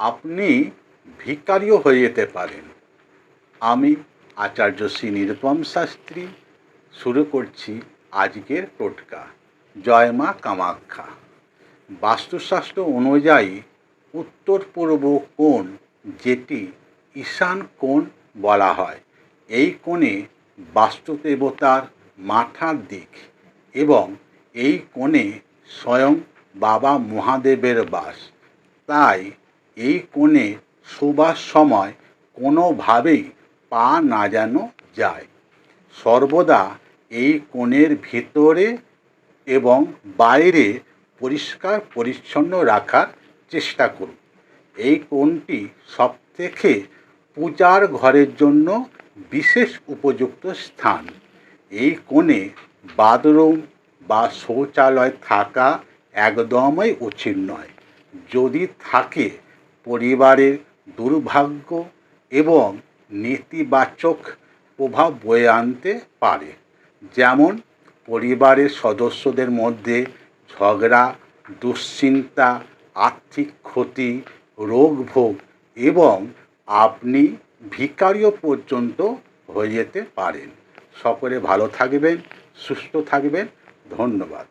আপনি ভিকারিও হয়ে যেতে পারেন। আমি আচার্য শ্রী নিরুপম শাস্ত্রী শুরু করছি আজকের টোটকা। জয় মা কামাখ্যা। বাস্তুশাস্ত্র অনুযায়ী উত্তর পূর্ব কোণ যেটি ঈশান কোণ বলা হয়, এই কোণে বাস্তুদেবতার মাথার দিক এবং এই কোণে স্বয়ং বাবা মহাদেবের বাস। তাই এই কোণে শোবার সময় কোনোভাবেই পা না যেন যায়। সর্বদা এই কোণের ভেতরে এবং বাইরে পরিষ্কার পরিচ্ছন্ন রাখার চেষ্টা করুন। এই কোণটি সবথেকে পূজার ঘরের জন্য বিশেষ উপযুক্ত স্থান। এই কোণে বাথরুম বা শৌচালয় থাকা একদমই উচিত নয়। যদি থাকে পরিবারের দুর্ভাগ্য এবং নেতিবাচক প্রভাব বয়ে আনতে পারে। যেমন, পরিবারের সদস্যদের মধ্যে ঝগড়া, দুশ্চিন্তা, আর্থিক ক্ষতি রোগ ভোগ এবং আপনি ভিকারিও পর্যন্ত হয়ে যেতে পারেন। সকলে ভালো থাকবেন, সুস্থ থাকবেন। ধন্যবাদ।